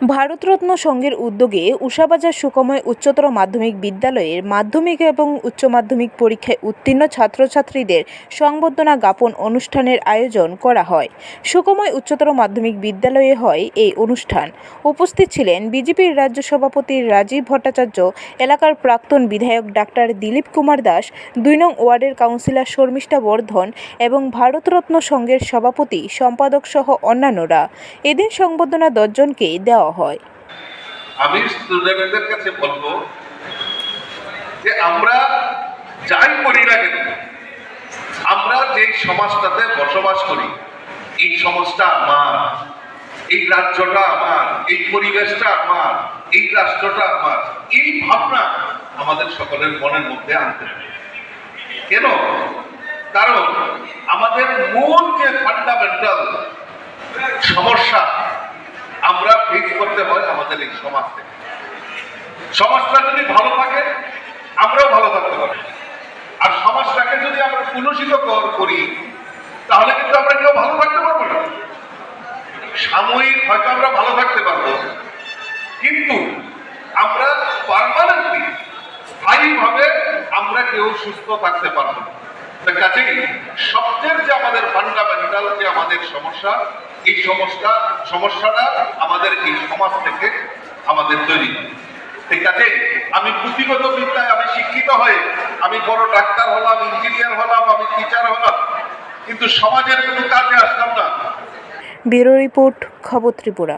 ভারতরত্ন সংঘের উদ্যোগে উষাবাজার সুকময় উচ্চতর মাধ্যমিক বিদ্যালয়ের মাধ্যমিক এবং উচ্চ মাধ্যমিক পরীক্ষায় উত্তীর্ণ ছাত্রছাত্রীদের সংবর্ধনা জ্ঞাপন অনুষ্ঠানের আয়োজন করা হয়। সুকময় উচ্চতর মাধ্যমিক বিদ্যালয়ে হয় এই অনুষ্ঠান। উপস্থিত ছিলেন বিজেপির রাজ্য সভাপতি রাজীব ভট্টাচার্য, এলাকার প্রাক্তন বিধায়ক ডাক্তার দিলীপ কুমার দাস, দুই নং ওয়ার্ডের কাউন্সিলর শর্মিষ্ঠা বর্ধন এবং ভারতরত্ন সংঘের সভাপতি, সম্পাদক সহ অন্যান্যরা। এদিন সংবর্ধনা দশজনকে দেওয়া হয়। আমি স্টুডেন্টদের কাছে বলব যে আমরা যাই করি না কেন, আমরা যে সমাজটাতে বসবাস করি, এই সমাজটা আমার, এই রাজ্যটা আমার, এই পরিবেশটা আমার, এই রাষ্ট্রটা আমার, এই ভাবনা আমাদের সকলের মনের মধ্যে আনতে হবে। কেন? কারণ আমাদের মূল যে ফান্ডামেন্টাল সমস্যা আমরা ফেস করতে হয় আমাদের এই সমাজ থেকে। সমাজটা যদি ভালো থাকে, আমরাও ভালো থাকতে পারি আর সমাজটাকে যদি আমরা কুলুষিত করি, তাহলে কিন্তু আমরা কেউ ভালো থাকতে পারব না। সাময়িক হয়তো আমরা ভালো থাকতে পারব, কিন্তু আমরা পারমানেন্টলি স্থায়ীভাবে আমরা কেউ সুস্থ থাকতে পারব না। কাজেই সবচেয়ে যে আমাদের ফান্ডামেন্টাল যে আমাদের সমস্যা, এই সমস্যা, সমস্যাটা আমাদের এই সমাজ থেকে আমাদের তৈরি আছে আমি পুঁথিগত বিদ্যায় আমি শিক্ষিত হয়ে আমি বড় ডাক্তার হলাম ইঞ্জিনিয়ার হলাম, আমি টিচার হলাম, কিন্তু সমাজের কোনো কাজে আসলাম না। ব্যুরো রিপোর্ট, খবর ত্রিপুরা।